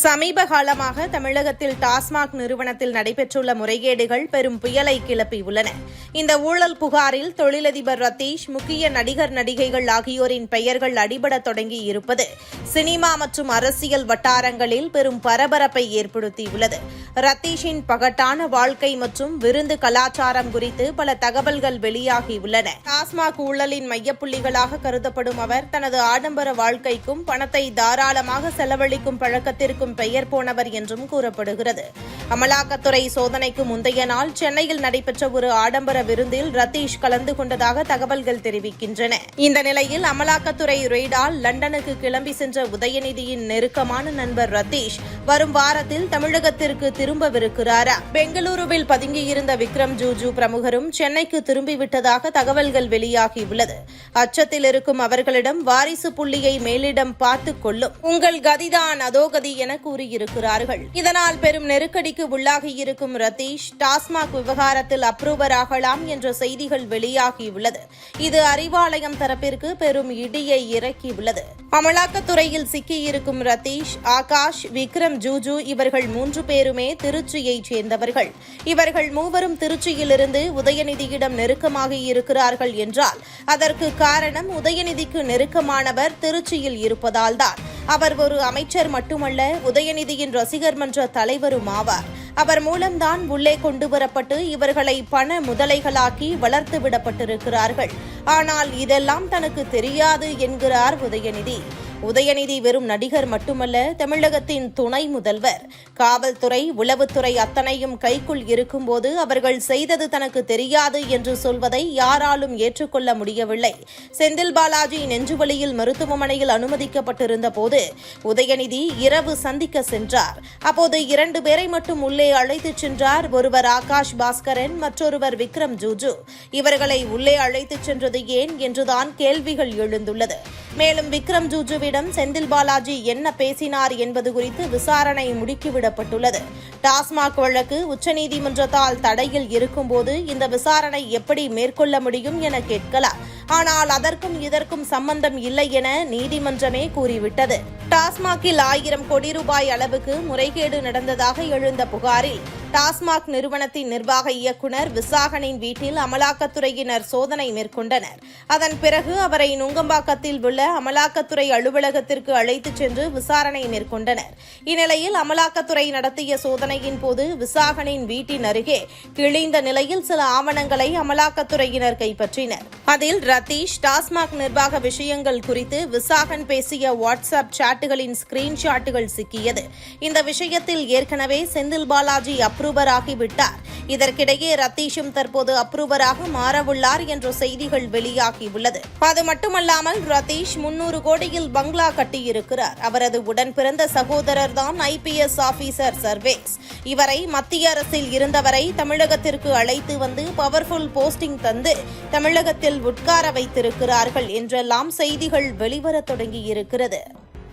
சமீப காலமாக தமிழகத்தில் டாஸ்மாக் நிறுவனத்தில் நடைபெற்றுள்ள முறைகேடுகள் பெரும் புயலை கிளப்பியுள்ளன இந்த ஊழல் புகாரில் தொழிலதிபர் ரத்தீஷ் முக்கிய நடிகர் நடிகைகள் ஆகியோரின் பெயர்கள் அடிபட தொடங்கி இருப்பது சினிமா மற்றும் அரசியல் வட்டாரங்களில் பெரும் பரபரப்பை ஏற்படுத்தியுள்ளது. ரத்தீஷின் பகட்டான வாழ்க்கை மற்றும் விருந்து கலாச்சாரம் குறித்து பல தகவல்கள் வெளியாகியுள்ளன டாஸ்மாக் ஊழலின் மையப்புள்ளிகளாக கருதப்படும் அவர் தனது ஆடம்பர வாழ்க்கைக்கும் பணத்தை தாராளமாக செலவழிக்கும் பழக்கத்திற்கும் என்றும் பெயர் போனவர் என்றும் கூறப்படுகிறது. அமலாக்கத்துறை சோதனைக்கு முந்தைய நாள் சென்னையில் நடைபெற்ற ஒரு ஆடம்பர விருந்தில் ரத்தீஷ் கலந்து கொண்டதாக தகவல்கள் தெரிவிக்கின்றன. இந்த நிலையில் அமலாக்கத்துறை ரெய்டால் லண்டனுக்கு கிளம்பி சென்ற உதயநிதியின் நெருக்கமான நண்பர் ரத்தீஷ் வரும் வாரத்தில் தமிழகத்திற்கு திரும்பவிருக்கிறாரா? பெங்களூருவில் பதுங்கியிருந்த விக்ரம் ஜூஜு பிரமுகரும் சென்னைக்கு திரும்பிவிட்டதாக தகவல்கள் வெளியாகியுள்ளது. அச்சத்தில் இருக்கும் அவர்களிடம் வாரிசு புள்ளியை மேலிடம் பார்த்துக் கொள்ளும். உங்கள் கதிதான் அதோகதி என கூறியிருக்கிறார்கள். இதனால் பெரும் நெருக்கடிக்கு உள்ளாகியிருக்கும் ரத்தீஷ் டாஸ்மாக் விவகாரத்தில் அப்ரூவர் ஆகலாம் என்ற செய்திகள் வெளியாகியுள்ளது. இது அறிவாலயம் தரப்பிற்கு பெரும் இடியை இறக்கியுள்ளது. அமலாக்கத்துறையில் சிக்கியிருக்கும் ரத்தீஷ் ஆகாஷ் விக்ரம் ஜூஜு இவர்கள் மூன்று பேருமே திருச்சியைச் சேர்ந்தவர்கள். இவர்கள் மூவரும் திருச்சியிலிருந்து உதயநிதியிடம் நெருக்கமாக இருக்கிறார்கள் என்றால் அதற்கு காரணம் உதயநிதிக்கு நெருக்கமானவர் திருச்சியில் இருப்பதால்தான். அவர் ஒரு அமைச்சர் மட்டுமல்ல உதயநிதியின் ரசிகர் மன்ற தலைவரும் ஆவார். அவர் மூலம்தான் உள்ளே கொண்டு வரப்பட்டு இவர்களை பண முதலைகளாக்கி வளர்த்து விடப்பட்டிருக்கிறார்கள். ஆனால் இதெல்லாம் தனக்கு தெரியாது என்கிறார் உதயநிதி. உதயநிதி வெறும் நடிகர் மட்டுமல்ல தமிழகத்தின் துணை முதல்வர். காவல்துறை உளவுத்துறை அத்தனையும் கைக்குள் இருக்கும்போது அவர்கள் செய்தது தனக்கு தெரியாது என்று சொல்வதை யாராலும் ஏற்றுக்கொள்ள முடியவில்லை. செந்தில் பாலாஜி நெஞ்சுவலியில் மருத்துவமனையில் அனுமதிக்கப்பட்டிருந்த போது உதயநிதி இரவு சந்திக்க சென்றார். அப்போது இரண்டு பேரை மட்டும் உள்ளே அழைத்துச் சென்றார். ஒருவர் ஆகாஷ் பாஸ்கரன் மற்றொருவர் விக்ரம் ஜூஜு. இவர்களை உள்ளே அழைத்துச் சென்றது ஏன் என்றுதான் கேள்விகள் எழுந்துள்ளது. மேலும் விக்ரம் ஜூஜுவிடம் செந்தில் பாலாஜி என்ன பேசினார் என்பது குறித்து விசாரணை முடுக்கிவிடப்பட்டுள்ளது. டாஸ்மாக் வழக்கு உச்சநீதிமன்றத்தால் தடையில் இருக்கும்போது இந்த விசாரணை எப்படி மேற்கொள்ள முடியும் என கேட்கலாம். ஆனால் அதற்கும் இதற்கும் சம்பந்தம் இல்லை என நீதிமன்றமே கூறிவிட்டது. டாஸ்மாகில் ஆயிரம் கோடி ரூபாய் அளவுக்கு முறைகேடு நடந்ததாக எழுந்த புகாரில் டாஸ்மாக் நிறுவனத்தின் நிர்வாக இயக்குநர் விசாகனின் வீட்டில் அமலாக்கத்துறையினர் சோதனை மேற்கொண்டனர். அதன் பிறகு அவரை நுங்கம்பாக்கத்தில் உள்ள அமலாக்கத்துறை அலுவலகத்திற்கு அழைத்துச் சென்று விசாரணை மேற்கொண்டனர். இந்நிலையில் அமலாக்கத்துறை நடத்திய சோதனையின் போது விசாகனின் வீட்டின் அருகே கிழிந்த நிலையில் சில ஆவணங்களை அமலாக்கத்துறையினர் கைப்பற்றினர். அதில் ரத்தீஷ் டாஸ்மாக் நிர்வாக விஷயங்கள் குறித்து விசாகன் பேசிய வாட்ஸ்அப் சாட்டுகளின் ஸ்கிரீன்ஷாட்டுகள் சிக்கியது. இந்த விஷயத்தில் ஏற்கனவே செந்தில் பாலாஜி அப் அப்ரூவராகிவிட்டார். இதற்கிடையே ரத்தீஷும் தற்போது அப்ரூவராக மாறவுள்ளார் என்ற செய்திகள் வெளியாகியுள்ளது. அது மட்டுமல்லாமல் ரத்தீஷ் முன்னூறு கோடியில் பங்களா கட்டியிருக்கிறார். அவரது உடன் பிறந்த சகோதரர் தான் ஐபிஎஸ் ஆபீசர் சர்வேஸ். இவரை மத்திய அரசில் இருந்தவரை தமிழகத்திற்கு அழைத்து வந்து பவர்ஃபுல் போஸ்டிங் தந்து தமிழகத்தில் உட்கார வைத்திருக்கிறார்கள் என்றெல்லாம் செய்திகள் வெளிவரத் தொடங்கியிருக்கிறது.